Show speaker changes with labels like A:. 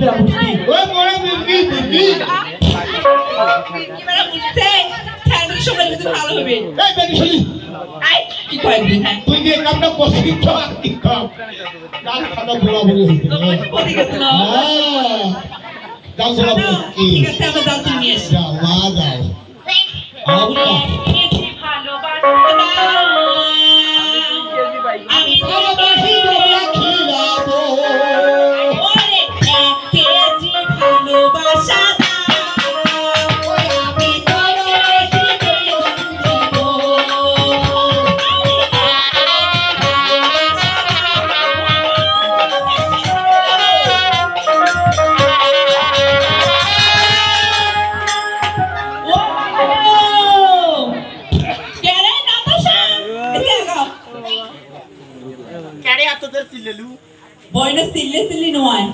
A: বেড়া মুটকি
B: ওই বড় মুরগি মুরগি
C: এবারে বুঝছে ঠান্ডার সময় কিন্তু ভালো হবে
B: এই বেটি শুনি
C: আই কি কয়েকদিন হ্যাঁ
B: তুই যে কামটা করছিস তো কি কাম কাল খাতা বলা বলি হইছে
C: পড়ে গেছিল
B: যাও চলো কি
C: ঠিক আছে আমরা যাও তুমি নিয়ে এসো
B: যাও মা যাও আবুল্লাহ
D: তোর সিলেলু
C: বয়না সিল্লে সিল্লি নয়।